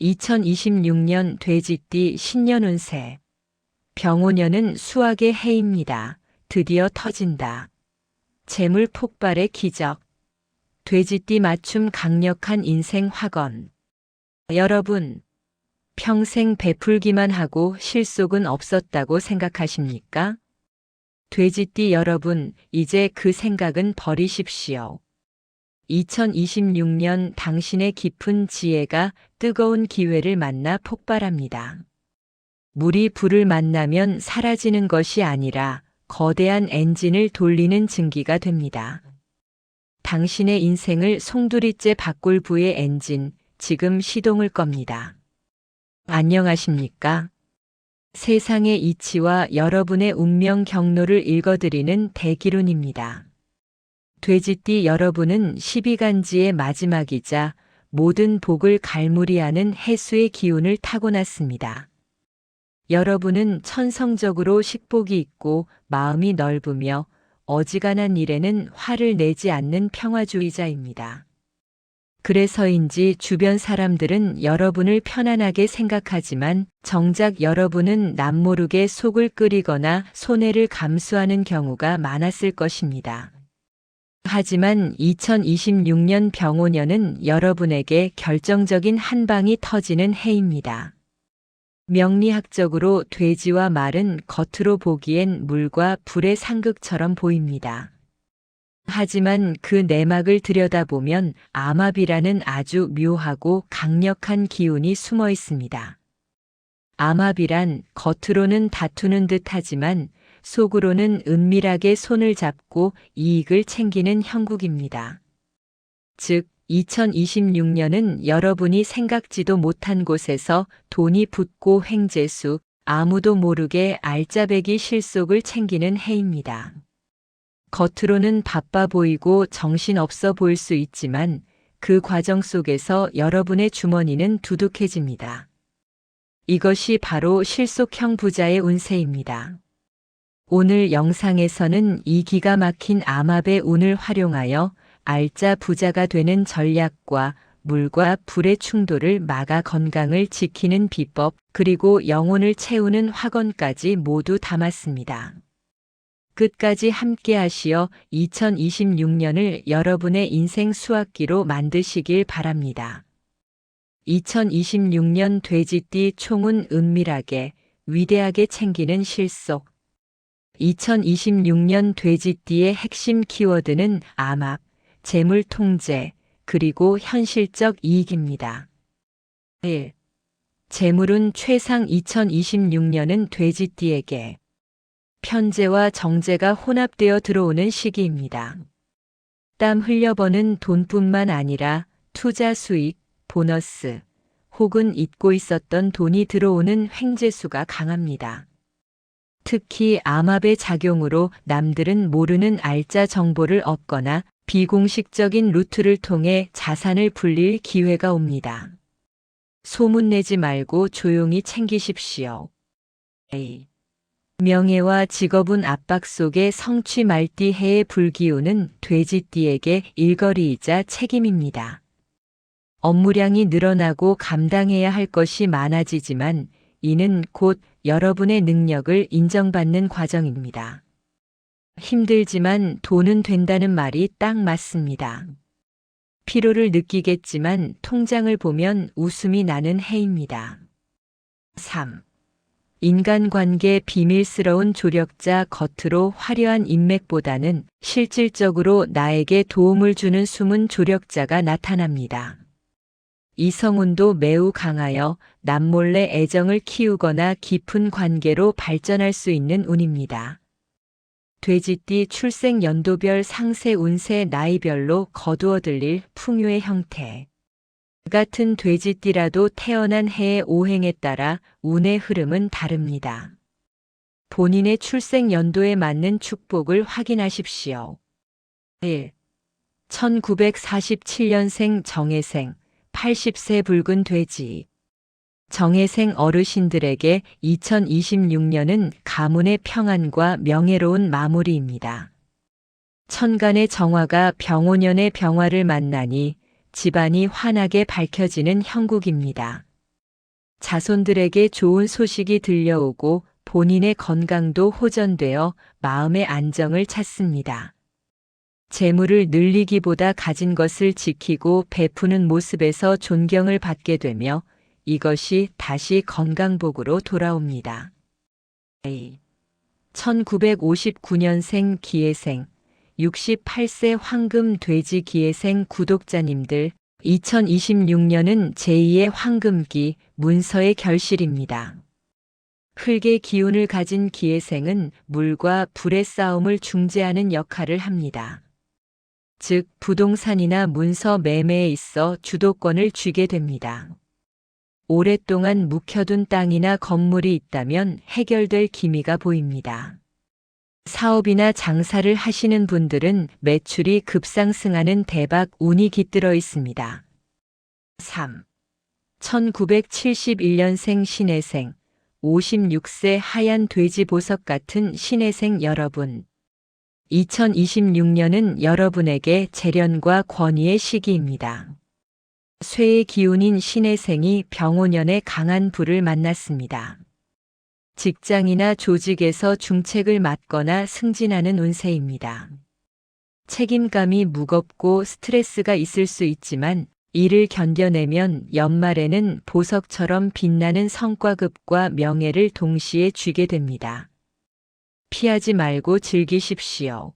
2026년 돼지띠 신년 운세. 병오년은 수학의 해입니다. 드디어 터진다. 재물 폭발의 기적. 돼지띠 맞춤 강력한 인생 학원. 여러분, 평생 베풀기만 하고 실속은 없었다고 생각하십니까? 돼지띠 여러분, 이제 그 생각은 버리십시오. 2026년 당신의 깊은 지혜가 뜨거운 기회를 만나 폭발합니다. 물이 불을 만나면 사라지는 것이 아니라 거대한 엔진을 돌리는 증기가 됩니다. 당신의 인생을 송두리째 바꿀 부의 엔진, 지금 시동을 겁니다. 안녕하십니까? 세상의 이치와 여러분의 운명 경로를 읽어드리는 대기론입니다. 돼지띠 여러분은 12간지의 마지막이자 모든 복을 갈무리하는 해수의 기운을 타고났습니다. 여러분은 천성적으로 식복이 있고 마음이 넓으며 어지간한 일에는 화를 내지 않는 평화주의자입니다. 그래서인지 주변 사람들은 여러분을 편안하게 생각하지만 정작 여러분은 남모르게 속을 끓이거나 손해를 감수하는 경우가 많았을 것입니다. 하지만 2026년 병오년은 여러분에게 결정적인 한 방이 터지는 해입니다. 명리학적으로 돼지와 말은 겉으로 보기엔 물과 불의 상극처럼 보입니다. 하지만 그 내막을 들여다보면 암압이라는 아주 묘하고 강력한 기운이 숨어 있습니다. 암압이란 겉으로는 다투는 듯 하지만 속으로는 은밀하게 손을 잡고 이익을 챙기는 형국입니다. 즉, 2026년은 여러분이 생각지도 못한 곳에서 돈이 붙고 횡재수, 아무도 모르게 알짜배기 실속을 챙기는 해입니다. 겉으로는 바빠 보이고 정신없어 보일 수 있지만 그 과정 속에서 여러분의 주머니는 두둑해집니다. 이것이 바로 실속형 부자의 운세입니다. 오늘 영상에서는 이 기가 막힌 암압의 운을 활용하여 알짜 부자가 되는 전략과 물과 불의 충돌을 막아 건강을 지키는 비법 그리고 영혼을 채우는 학원까지 모두 담았습니다. 끝까지 함께 하시어 2026년을 여러분의 인생 수학기로 만드시길 바랍니다. 2026년 돼지띠 총은 은밀하게, 위대하게 챙기는 실속. 2026년 돼지띠의 핵심 키워드는 암압, 재물 통제, 그리고 현실적 이익입니다. 1. 재물은 최상 2026년은 돼지띠에게 편재와 정제가 혼합되어 들어오는 시기입니다. 땀 흘려버는 돈뿐만 아니라 투자 수익, 보너스, 혹은 잊고 있었던 돈이 들어오는 횡재수가 강합니다. 특히 암압의 작용으로 남들은 모르는 알짜 정보를 얻거나 비공식적인 루트를 통해 자산을 불릴 기회가 옵니다. 소문내지 말고 조용히 챙기십시오. A. 명예와 직업운 압박 속에 성취 말띠 해의 불기운은 돼지띠에게 일거리이자 책임입니다. 업무량이 늘어나고 감당해야 할 것이 많아지지만 이는 곧 여러분의 능력을 인정받는 과정입니다. 힘들지만 돈은 된다는 말이 딱 맞습니다. 피로를 느끼겠지만 통장을 보면 웃음이 나는 해입니다. 3. 인간관계 비밀스러운 조력자 겉으로 화려한 인맥보다는 실질적으로 나에게 도움을 주는 숨은 조력자가 나타납니다. 이성운도 매우 강하여 남몰래 애정을 키우거나 깊은 관계로 발전할 수 있는 운입니다. 돼지띠 출생 연도별 상세 운세 나이별로 거두어 들릴 풍요의 형태. 같은 돼지띠라도 태어난 해의 오행에 따라 운의 흐름은 다릅니다. 본인의 출생 연도에 맞는 축복을 확인하십시오. 1. 1947년생 정혜생, 80세 붉은 돼지. 정혜생 어르신들에게 2026년은 가문의 평안과 명예로운 마무리입니다. 천간의 정화가 병오년의 병화를 만나니 집안이 환하게 밝혀지는 형국입니다. 자손들에게 좋은 소식이 들려오고 본인의 건강도 호전되어 마음의 안정을 찾습니다. 재물을 늘리기보다 가진 것을 지키고 베푸는 모습에서 존경을 받게 되며 이것이 다시 건강복으로 돌아옵니다. 1959년생 기예생 68세 황금 돼지 기예생 구독자님들 2026년은 제2의 황금기 문서의 결실입니다. 흙의 기운을 가진 기예생은 물과 불의 싸움을 중재하는 역할을 합니다. 즉, 부동산이나 문서 매매에 있어 주도권을 쥐게 됩니다. 오랫동안 묵혀둔 땅이나 건물이 있다면 해결될 기미가 보입니다. 사업이나 장사를 하시는 분들은 매출이 급상승하는 대박 운이 깃들어 있습니다. 3. 1971년생 신혜생 56세 하얀 돼지 보석 같은 신혜생 여러분. 2026년은 여러분에게 재련과 권위의 시기입니다. 쇠의 기운인 신혜생이 병오년에 강한 불을 만났습니다. 직장이나 조직에서 중책을 맡거나 승진하는 운세입니다. 책임감이 무겁고 스트레스가 있을 수 있지만 이를 견뎌내면 연말에는 보석처럼 빛나는 성과급과 명예를 동시에 쥐게 됩니다. 피하지 말고 즐기십시오.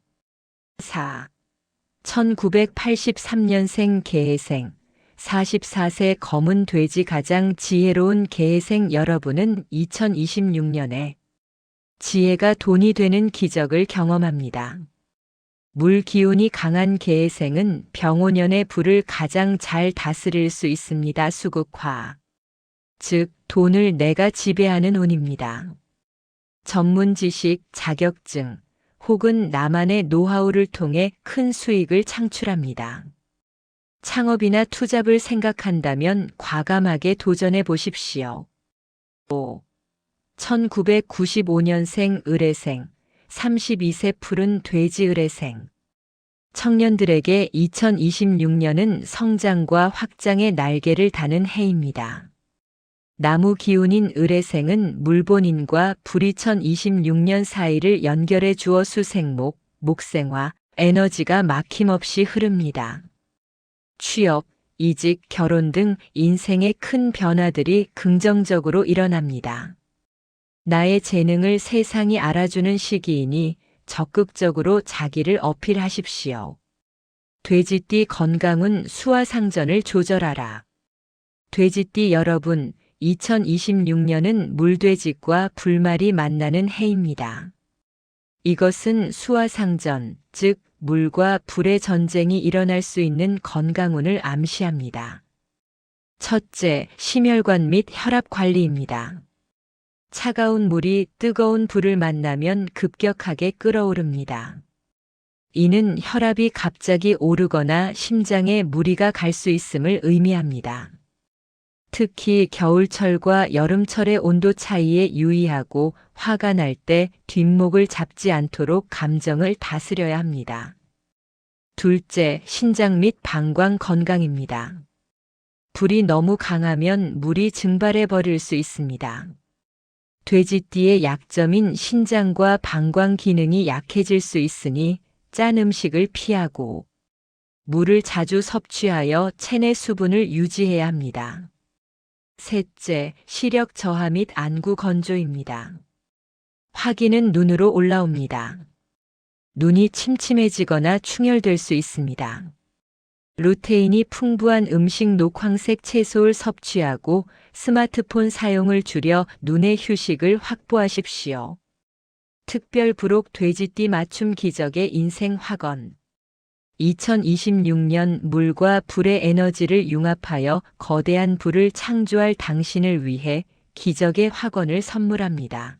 4. 1983년생 개해생 44세 검은 돼지 가장 지혜로운 개해생 여러분은 2026년에 지혜가 돈이 되는 기적을 경험합니다. 물 기운이 강한 개해생은 병오년의 불을 가장 잘 다스릴 수 있습니다. 수국화. 즉, 돈을 내가 지배하는 운입니다. 전문 지식, 자격증, 혹은 나만의 노하우를 통해 큰 수익을 창출합니다. 창업이나 투잡을 생각한다면 과감하게 도전해 보십시오. 5. 1995년생 의뢰생, 32세 푸른 돼지 의뢰생. 청년들에게 2026년은 성장과 확장의 날개를 다는 해입니다. 나무 기운인 의뢰생은 물본인과 불이 2026년 사이를 연결해 주어 수생목, 목생화, 에너지가 막힘없이 흐릅니다. 취업, 이직, 결혼 등 인생의 큰 변화들이 긍정적으로 일어납니다. 나의 재능을 세상이 알아주는 시기이니 적극적으로 자기를 어필하십시오. 돼지띠 건강은 수화상전을 조절하라. 돼지띠 여러분, 2026년은 물돼지과 불말이 만나는 해입니다. 이것은 수화상전, 즉 물과 불의 전쟁이 일어날 수 있는 건강운을 암시합니다. 첫째, 심혈관 및 혈압 관리입니다. 차가운 물이 뜨거운 불을 만나면 급격하게 끓어오릅니다. 이는 혈압이 갑자기 오르거나 심장에 무리가 갈 수 있음을 의미합니다. 특히 겨울철과 여름철의 온도 차이에 유의하고 화가 날 때 뒷목을 잡지 않도록 감정을 다스려야 합니다. 둘째, 신장 및 방광 건강입니다. 불이 너무 강하면 물이 증발해 버릴 수 있습니다. 돼지띠의 약점인 신장과 방광 기능이 약해질 수 있으니 짠 음식을 피하고 물을 자주 섭취하여 체내 수분을 유지해야 합니다. 셋째, 시력 저하 및 안구 건조입니다. 화기는 눈으로 올라옵니다. 눈이 침침해지거나 충혈될 수 있습니다. 루테인이 풍부한 음식 녹황색 채소를 섭취하고 스마트폰 사용을 줄여 눈의 휴식을 확보하십시오. 특별 부록 돼지띠 맞춤 기적의 인생 확언 2026년 물과 불의 에너지를 융합하여 거대한 불을 창조할 당신을 위해 기적의 확언을 선물합니다.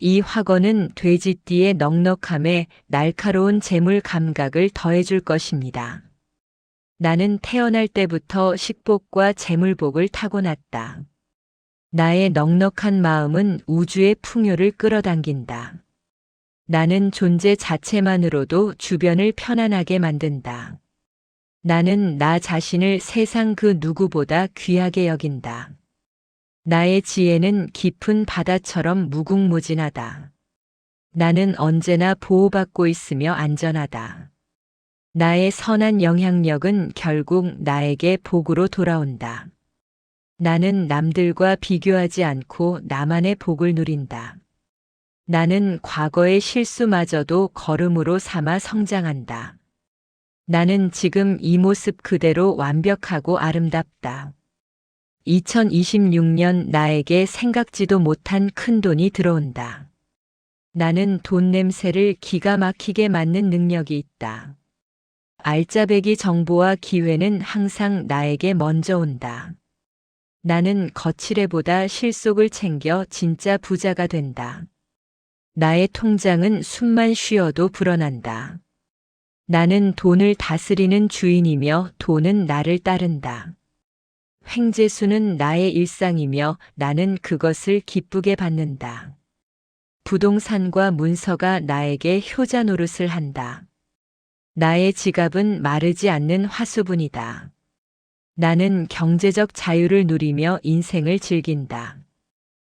이 확언은 돼지띠의 넉넉함에 날카로운 재물 감각을 더해줄 것입니다. 나는 태어날 때부터 식복과 재물복을 타고났다. 나의 넉넉한 마음은 우주의 풍요를 끌어당긴다. 나는 존재 자체만으로도 주변을 편안하게 만든다. 나는 나 자신을 세상 그 누구보다 귀하게 여긴다. 나의 지혜는 깊은 바다처럼 무궁무진하다. 나는 언제나 보호받고 있으며 안전하다. 나의 선한 영향력은 결국 나에게 복으로 돌아온다. 나는 남들과 비교하지 않고 나만의 복을 누린다. 나는 과거의 실수마저도 걸음으로 삼아 성장한다. 나는 지금 이 모습 그대로 완벽하고 아름답다. 2026년 나에게 생각지도 못한 큰 돈이 들어온다. 나는 돈 냄새를 기가 막히게 맡는 능력이 있다. 알짜배기 정보와 기회는 항상 나에게 먼저 온다. 나는 거칠애보다 실속을 챙겨 진짜 부자가 된다. 나의 통장은 숨만 쉬어도 불어난다. 나는 돈을 다스리는 주인이며 돈은 나를 따른다. 횡재수는 나의 일상이며 나는 그것을 기쁘게 받는다. 부동산과 문서가 나에게 효자 노릇을 한다. 나의 지갑은 마르지 않는 화수분이다. 나는 경제적 자유를 누리며 인생을 즐긴다.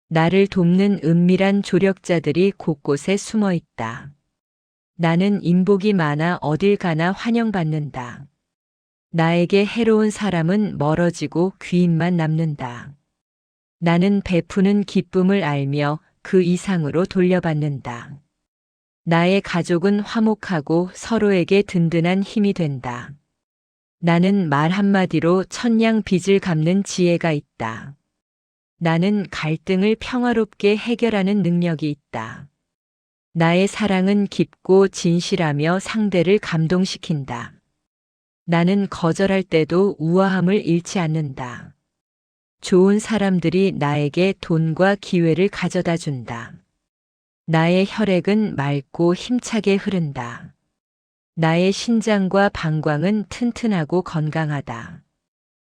나를 돕는 은밀한 조력자들이 곳곳에 숨어 있다. 나는 인복이 많아 어딜 가나 환영받는다. 나에게 해로운 사람은 멀어지고 귀인만 남는다. 나는 베푸는 기쁨을 알며 그 이상으로 돌려받는다. 나의 가족은 화목하고 서로에게 든든한 힘이 된다. 나는 말 한마디로 천냥 빚을 갚는 지혜가 있다. 나는 갈등을 평화롭게 해결하는 능력이 있다. 나의 사랑은 깊고 진실하며 상대를 감동시킨다. 나는 거절할 때도 우아함을 잃지 않는다. 좋은 사람들이 나에게 돈과 기회를 가져다 준다. 나의 혈액은 맑고 힘차게 흐른다. 나의 신장과 방광은 튼튼하고 건강하다.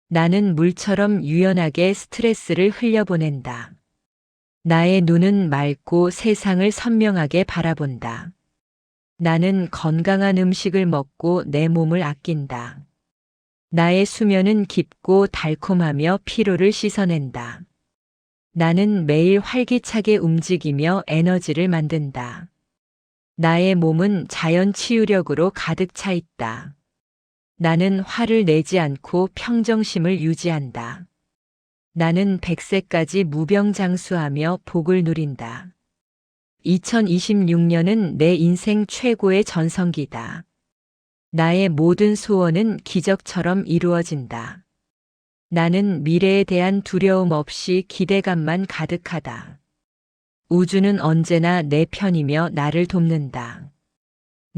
나는 물처럼 유연하게 스트레스를 흘려보낸다. 나의 눈은 맑고 세상을 선명하게 바라본다. 나는 건강한 음식을 먹고 내 몸을 아낀다. 나의 수면은 깊고 달콤하며 피로를 씻어낸다. 나는 매일 활기차게 움직이며 에너지를 만든다. 나의 몸은 자연 치유력으로 가득 차 있다. 나는 화를 내지 않고 평정심을 유지한다. 나는 백세까지 무병장수하며 복을 누린다. 2026년은 내 인생 최고의 전성기다. 나의 모든 소원은 기적처럼 이루어진다. 나는 미래에 대한 두려움 없이 기대감만 가득하다. 우주는 언제나 내 편이며 나를 돕는다.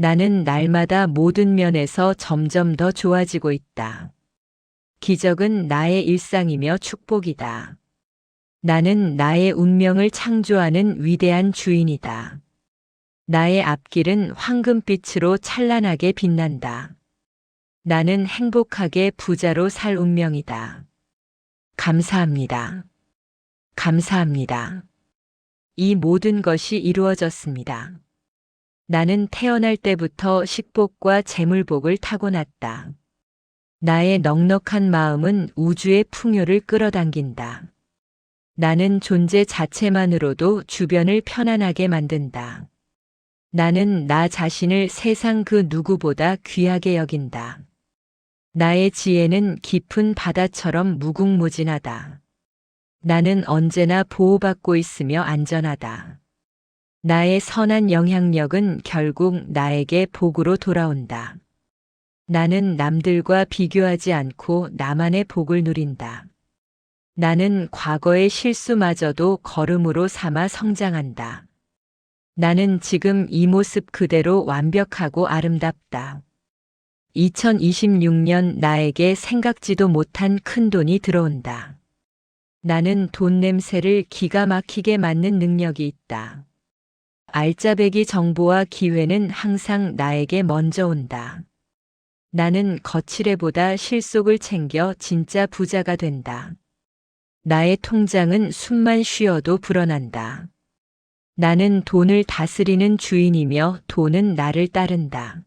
나는 날마다 모든 면에서 점점 더 좋아지고 있다. 기적은 나의 일상이며 축복이다. 나는 나의 운명을 창조하는 위대한 주인이다. 나의 앞길은 황금빛으로 찬란하게 빛난다. 나는 행복하게 부자로 살 운명이다. 감사합니다. 감사합니다. 이 모든 것이 이루어졌습니다. 나는 태어날 때부터 식복과 재물복을 타고났다. 나의 넉넉한 마음은 우주의 풍요를 끌어당긴다. 나는 존재 자체만으로도 주변을 편안하게 만든다. 나는 나 자신을 세상 그 누구보다 귀하게 여긴다. 나의 지혜는 깊은 바다처럼 무궁무진하다. 나는 언제나 보호받고 있으며 안전하다. 나의 선한 영향력은 결국 나에게 복으로 돌아온다. 나는 남들과 비교하지 않고 나만의 복을 누린다. 나는 과거의 실수마저도 걸음으로 삼아 성장한다. 나는 지금 이 모습 그대로 완벽하고 아름답다. 2026년 나에게 생각지도 못한 큰 돈이 들어온다. 나는 돈 냄새를 기가 막히게 맡는 능력이 있다. 알짜배기 정보와 기회는 항상 나에게 먼저 온다. 나는 거칠애보다 실속을 챙겨 진짜 부자가 된다. 나의 통장은 숨만 쉬어도 불어난다. 나는 돈을 다스리는 주인이며 돈은 나를 따른다.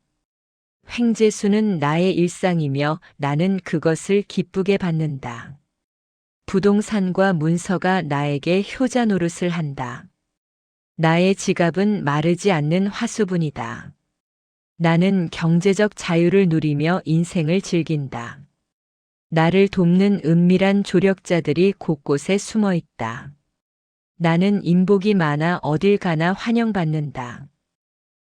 횡재수는 나의 일상이며 나는 그것을 기쁘게 받는다. 부동산과 문서가 나에게 효자 노릇을 한다. 나의 지갑은 마르지 않는 화수분이다. 나는 경제적 자유를 누리며 인생을 즐긴다. 나를 돕는 은밀한 조력자들이 곳곳에 숨어 있다. 나는 인복이 많아 어딜 가나 환영받는다.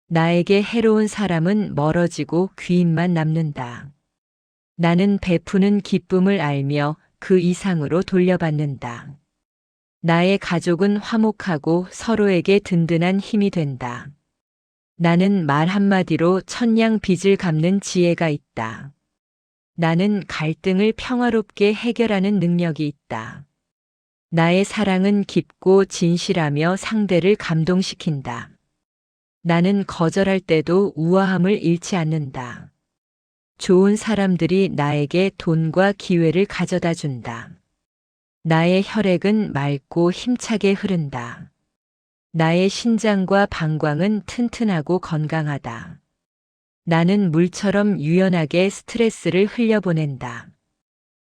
나에게 해로운 사람은 멀어지고 귀인만 남는다. 나는 베푸는 기쁨을 알며 그 이상으로 돌려받는다. 나의 가족은 화목하고 서로에게 든든한 힘이 된다. 나는 말 한마디로 천냥 빚을 갚는 지혜가 있다. 나는 갈등을 평화롭게 해결하는 능력이 있다. 나의 사랑은 깊고 진실하며 상대를 감동시킨다. 나는 거절할 때도 우아함을 잃지 않는다. 좋은 사람들이 나에게 돈과 기회를 가져다 준다. 나의 혈액은 맑고 힘차게 흐른다. 나의 신장과 방광은 튼튼하고 건강하다. 나는 물처럼 유연하게 스트레스를 흘려보낸다.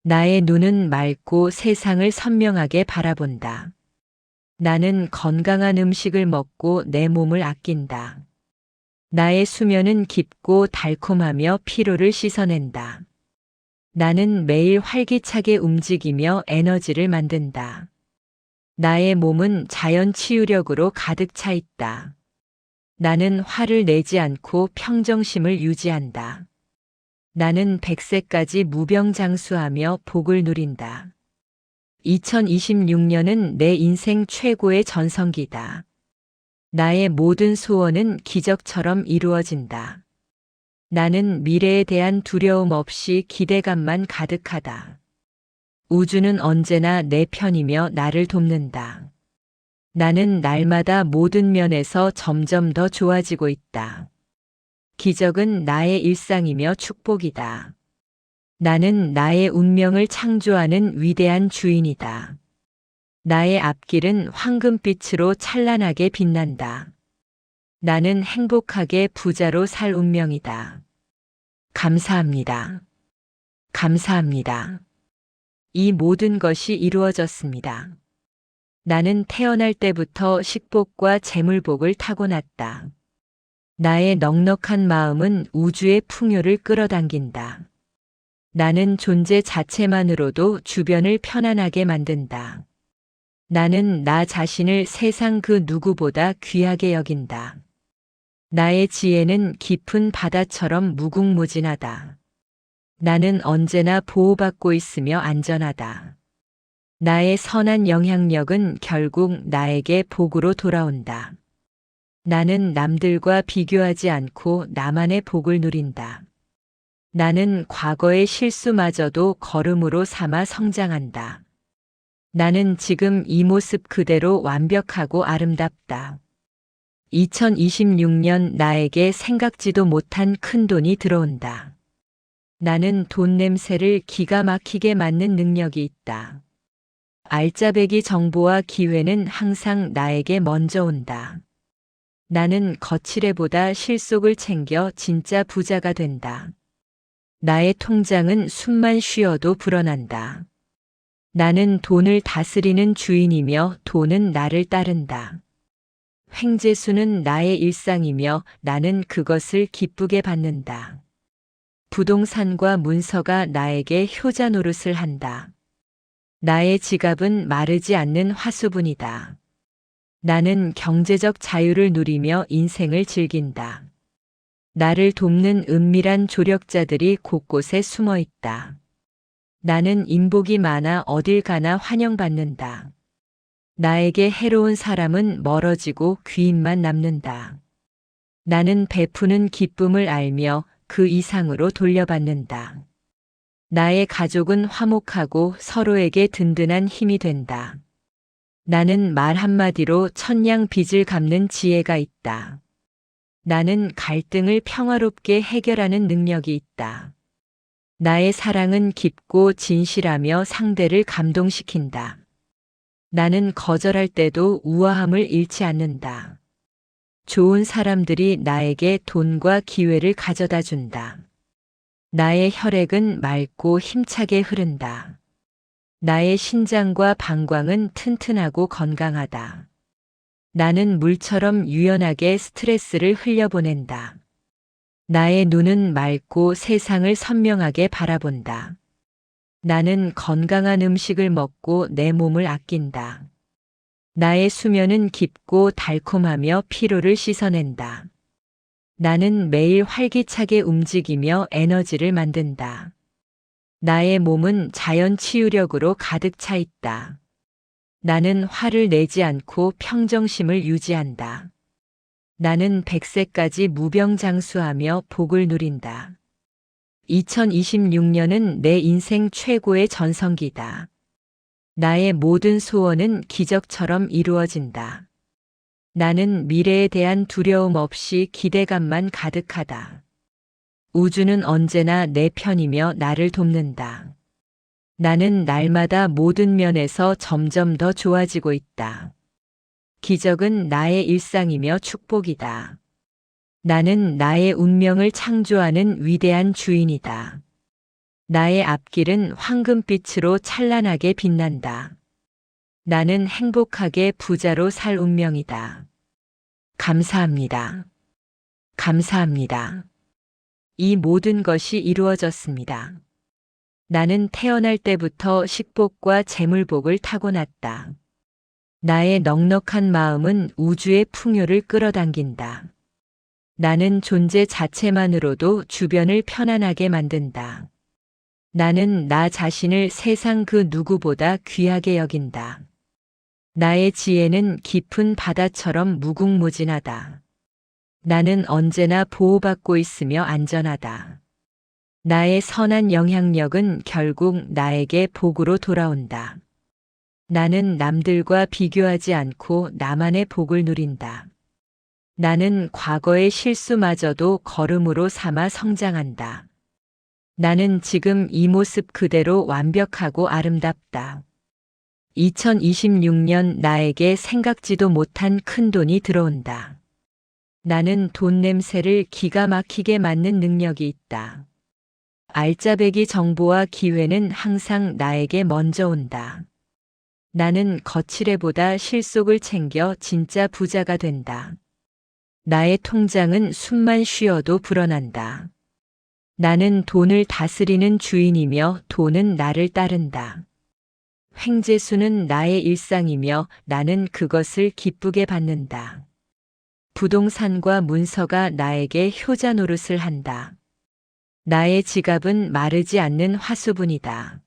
나의 눈은 맑고 세상을 선명하게 바라본다. 나는 건강한 음식을 먹고 내 몸을 아낀다. 나의 수면은 깊고 달콤하며 피로를 씻어낸다. 나는 매일 활기차게 움직이며 에너지를 만든다. 나의 몸은 자연 치유력으로 가득 차 있다. 나는 화를 내지 않고 평정심을 유지한다. 나는 100세까지 무병장수하며 복을 누린다. 2026년은 내 인생 최고의 전성기다. 나의 모든 소원은 기적처럼 이루어진다. 나는 미래에 대한 두려움 없이 기대감만 가득하다. 우주는 언제나 내 편이며 나를 돕는다. 나는 날마다 모든 면에서 점점 더 좋아지고 있다. 기적은 나의 일상이며 축복이다. 나는 나의 운명을 창조하는 위대한 주인이다. 나의 앞길은 황금빛으로 찬란하게 빛난다. 나는 행복하게 부자로 살 운명이다. 감사합니다. 감사합니다. 이 모든 것이 이루어졌습니다. 나는 태어날 때부터 식복과 재물복을 타고났다. 나의 넉넉한 마음은 우주의 풍요를 끌어당긴다. 나는 존재 자체만으로도 주변을 편안하게 만든다. 나는 나 자신을 세상 그 누구보다 귀하게 여긴다. 나의 지혜는 깊은 바다처럼 무궁무진하다. 나는 언제나 보호받고 있으며 안전하다. 나의 선한 영향력은 결국 나에게 복으로 돌아온다. 나는 남들과 비교하지 않고 나만의 복을 누린다. 나는 과거의 실수마저도 걸음으로 삼아 성장한다. 나는 지금 이 모습 그대로 완벽하고 아름답다. 2026년 나에게 생각지도 못한 큰 돈이 들어온다. 나는 돈 냄새를 기가 막히게 맡는 능력이 있다. 알짜배기 정보와 기회는 항상 나에게 먼저 온다. 나는 거칠애보다 실속을 챙겨 진짜 부자가 된다. 나의 통장은 숨만 쉬어도 불어난다. 나는 돈을 다스리는 주인이며 돈은 나를 따른다. 횡재수는 나의 일상이며 나는 그것을 기쁘게 받는다. 부동산과 문서가 나에게 효자 노릇을 한다. 나의 지갑은 마르지 않는 화수분이다. 나는 경제적 자유를 누리며 인생을 즐긴다. 나를 돕는 은밀한 조력자들이 곳곳에 숨어 있다. 나는 인복이 많아 어딜 가나 환영받는다. 나에게 해로운 사람은 멀어지고 귀인만 남는다. 나는 베푸는 기쁨을 알며 그 이상으로 돌려받는다. 나의 가족은 화목하고 서로에게 든든한 힘이 된다. 나는 말 한마디로 천냥 빚을 갚는 지혜가 있다. 나는 갈등을 평화롭게 해결하는 능력이 있다. 나의 사랑은 깊고 진실하며 상대를 감동시킨다. 나는 거절할 때도 우아함을 잃지 않는다. 좋은 사람들이 나에게 돈과 기회를 가져다 준다. 나의 혈액은 맑고 힘차게 흐른다. 나의 신장과 방광은 튼튼하고 건강하다. 나는 물처럼 유연하게 스트레스를 흘려보낸다. 나의 눈은 맑고 세상을 선명하게 바라본다. 나는 건강한 음식을 먹고 내 몸을 아낀다. 나의 수면은 깊고 달콤하며 피로를 씻어낸다. 나는 매일 활기차게 움직이며 에너지를 만든다. 나의 몸은 자연 치유력으로 가득 차 있다. 나는 화를 내지 않고 평정심을 유지한다. 나는 100세까지 무병장수하며 복을 누린다. 2026년은 내 인생 최고의 전성기다. 나의 모든 소원은 기적처럼 이루어진다. 나는 미래에 대한 두려움 없이 기대감만 가득하다. 우주는 언제나 내 편이며 나를 돕는다. 나는 날마다 모든 면에서 점점 더 좋아지고 있다. 기적은 나의 일상이며 축복이다. 나는 나의 운명을 창조하는 위대한 주인이다. 나의 앞길은 황금빛으로 찬란하게 빛난다. 나는 행복하게 부자로 살 운명이다. 감사합니다. 감사합니다. 이 모든 것이 이루어졌습니다. 나는 태어날 때부터 식복과 재물복을 타고났다. 나의 넉넉한 마음은 우주의 풍요를 끌어당긴다. 나는 존재 자체만으로도 주변을 편안하게 만든다. 나는 나 자신을 세상 그 누구보다 귀하게 여긴다. 나의 지혜는 깊은 바다처럼 무궁무진하다. 나는 언제나 보호받고 있으며 안전하다. 나의 선한 영향력은 결국 나에게 복으로 돌아온다. 나는 남들과 비교하지 않고 나만의 복을 누린다. 나는 과거의 실수마저도 걸음으로 삼아 성장한다. 나는 지금 이 모습 그대로 완벽하고 아름답다. 2026년 나에게 생각지도 못한 큰 돈이 들어온다. 나는 돈 냄새를 기가 막히게 맡는 능력이 있다. 알짜배기 정보와 기회는 항상 나에게 먼저 온다. 나는 거칠애보다 실속을 챙겨 진짜 부자가 된다. 나의 통장은 숨만 쉬어도 불어난다. 나는 돈을 다스리는 주인이며 돈은 나를 따른다. 횡재수는 나의 일상이며 나는 그것을 기쁘게 받는다. 부동산과 문서가 나에게 효자 노릇을 한다. 나의 지갑은 마르지 않는 화수분이다.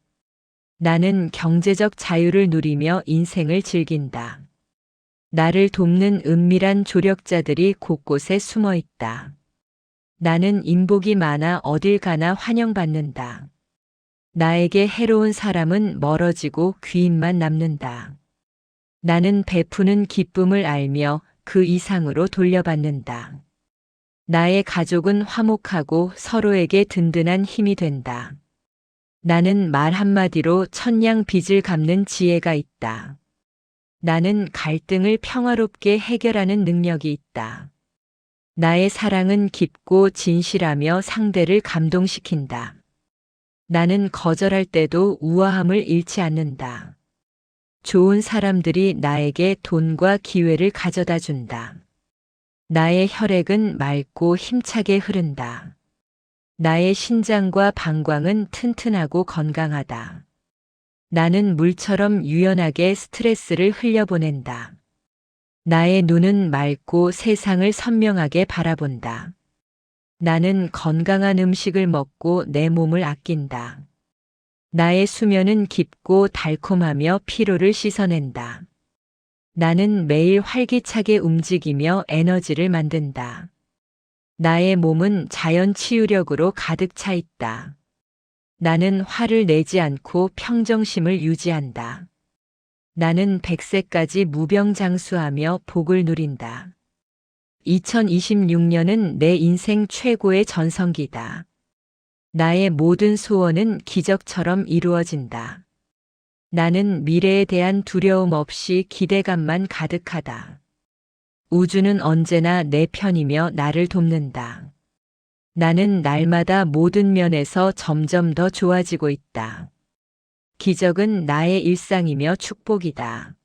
나는 경제적 자유를 누리며 인생을 즐긴다. 나를 돕는 은밀한 조력자들이 곳곳에 숨어 있다. 나는 인복이 많아 어딜 가나 환영받는다. 나에게 해로운 사람은 멀어지고 귀인만 남는다. 나는 베푸는 기쁨을 알며 그 이상으로 돌려받는다. 나의 가족은 화목하고 서로에게 든든한 힘이 된다. 나는 말 한마디로 천냥 빚을 갚는 지혜가 있다. 나는 갈등을 평화롭게 해결하는 능력이 있다. 나의 사랑은 깊고 진실하며 상대를 감동시킨다. 나는 거절할 때도 우아함을 잃지 않는다. 좋은 사람들이 나에게 돈과 기회를 가져다 준다. 나의 혈액은 맑고 힘차게 흐른다. 나의 신장과 방광은 튼튼하고 건강하다. 나는 물처럼 유연하게 스트레스를 흘려보낸다. 나의 눈은 맑고 세상을 선명하게 바라본다. 나는 건강한 음식을 먹고 내 몸을 아낀다. 나의 수면은 깊고 달콤하며 피로를 씻어낸다. 나는 매일 활기차게 움직이며 에너지를 만든다. 나의 몸은 자연 치유력으로 가득 차 있다. 나는 화를 내지 않고 평정심을 유지한다. 나는 100세까지 무병장수하며 복을 누린다. 2026년은 내 인생 최고의 전성기다. 나의 모든 소원은 기적처럼 이루어진다. 나는 미래에 대한 두려움 없이 기대감만 가득하다. 우주는 언제나 내 편이며 나를 돕는다. 나는 날마다 모든 면에서 점점 더 좋아지고 있다. 기적은 나의 일상이며 축복이다.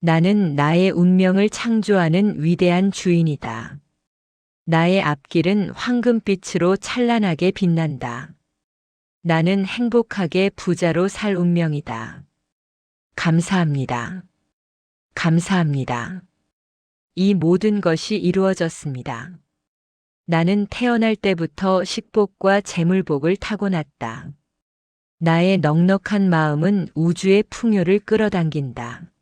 나는 나의 운명을 창조하는 위대한 주인이다. 나의 앞길은 황금빛으로 찬란하게 빛난다. 나는 행복하게 부자로 살 운명이다. 감사합니다. 감사합니다. 이 모든 것이 이루어졌습니다. 나는 태어날 때부터 식복과 재물복을 타고났다. 나의 넉넉한 마음은 우주의 풍요를 끌어당긴다.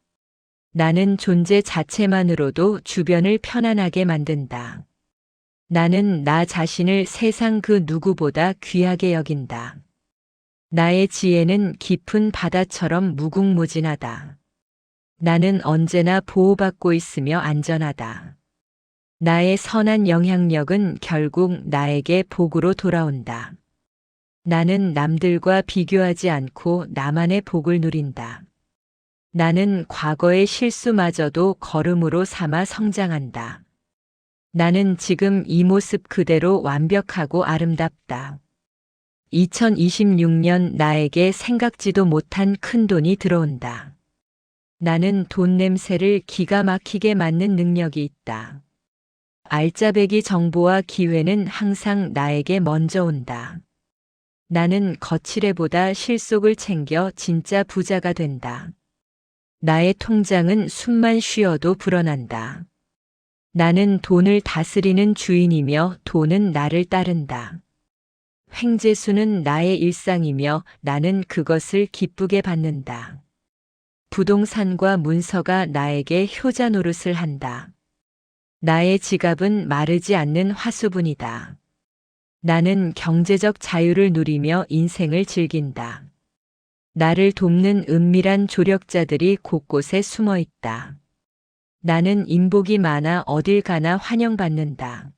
나는 존재 자체만으로도 주변을 편안하게 만든다. 나는 나 자신을 세상 그 누구보다 귀하게 여긴다. 나의 지혜는 깊은 바다처럼 무궁무진하다. 나는 언제나 보호받고 있으며 안전하다. 나의 선한 영향력은 결국 나에게 복으로 돌아온다. 나는 남들과 비교하지 않고 나만의 복을 누린다. 나는 과거의 실수마저도 걸음으로 삼아 성장한다. 나는 지금 이 모습 그대로 완벽하고 아름답다. 2026년 나에게 생각지도 못한 큰 돈이 들어온다. 나는 돈 냄새를 기가 막히게 맡는 능력이 있다. 알짜배기 정보와 기회는 항상 나에게 먼저 온다. 나는 거칠애보다 실속을 챙겨 진짜 부자가 된다. 나의 통장은 숨만 쉬어도 불어난다. 나는 돈을 다스리는 주인이며 돈은 나를 따른다. 횡재수는 나의 일상이며 나는 그것을 기쁘게 받는다. 부동산과 문서가 나에게 효자 노릇을 한다. 나의 지갑은 마르지 않는 화수분이다. 나는 경제적 자유를 누리며 인생을 즐긴다. 나를 돕는 은밀한 조력자들이 곳곳에 숨어 있다. 나는 인복이 많아 어딜 가나 환영받는다.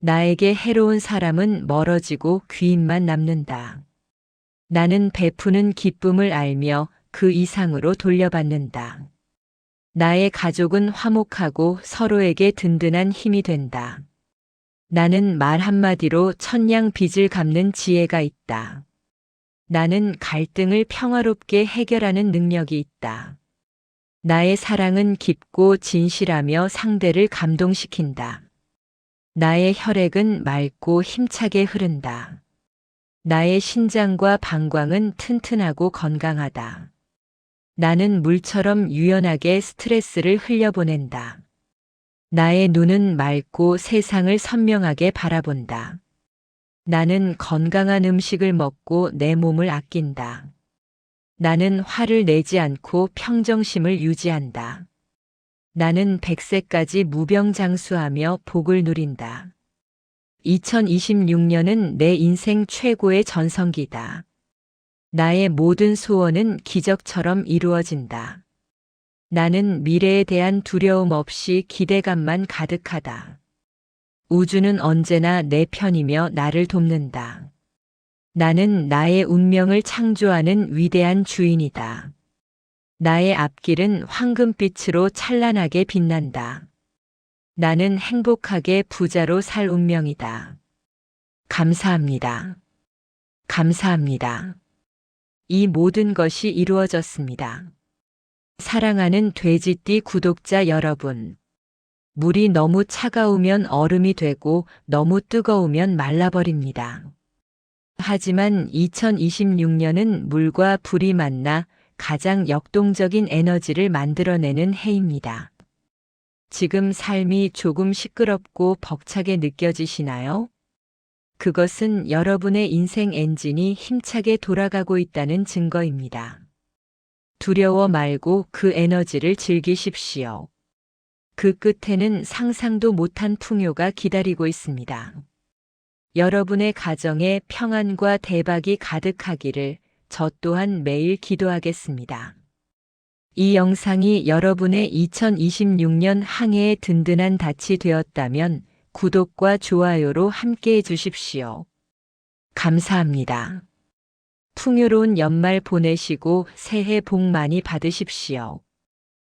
나에게 해로운 사람은 멀어지고 귀인만 남는다. 나는 베푸는 기쁨을 알며 그 이상으로 돌려받는다. 나의 가족은 화목하고 서로에게 든든한 힘이 된다. 나는 말 한마디로 천냥 빚을 갚는 지혜가 있다. 나는 갈등을 평화롭게 해결하는 능력이 있다. 나의 사랑은 깊고 진실하며 상대를 감동시킨다. 나의 혈액은 맑고 힘차게 흐른다. 나의 신장과 방광은 튼튼하고 건강하다. 나는 물처럼 유연하게 스트레스를 흘려보낸다. 나의 눈은 맑고 세상을 선명하게 바라본다. 나는 건강한 음식을 먹고 내 몸을 아낀다. 나는 화를 내지 않고 평정심을 유지한다. 나는 백세까지 무병장수하며 복을 누린다. 2026년은 내 인생 최고의 전성기다. 나의 모든 소원은 기적처럼 이루어진다. 나는 미래에 대한 두려움 없이 기대감만 가득하다. 우주는 언제나 내 편이며 나를 돕는다. 나는 나의 운명을 창조하는 위대한 주인이다. 나의 앞길은 황금빛으로 찬란하게 빛난다. 나는 행복하게 부자로 살 운명이다. 감사합니다. 감사합니다. 이 모든 것이 이루어졌습니다. 사랑하는 돼지띠 구독자 여러분. 물이 너무 차가우면 얼음이 되고 너무 뜨거우면 말라버립니다. 하지만 2026년은 물과 불이 만나 가장 역동적인 에너지를 만들어내는 해입니다. 지금 삶이 조금 시끄럽고 벅차게 느껴지시나요? 그것은 여러분의 인생 엔진이 힘차게 돌아가고 있다는 증거입니다. 두려워 말고 그 에너지를 즐기십시오. 그 끝에는 상상도 못한 풍요가 기다리고 있습니다. 여러분의 가정에 평안과 대박이 가득하기를 저 또한 매일 기도하겠습니다. 이 영상이 여러분의 2026년 한 해의 든든한 닻이 되었다면 구독과 좋아요로 함께 해 주십시오. 감사합니다. 풍요로운 연말 보내시고 새해 복 많이 받으십시오.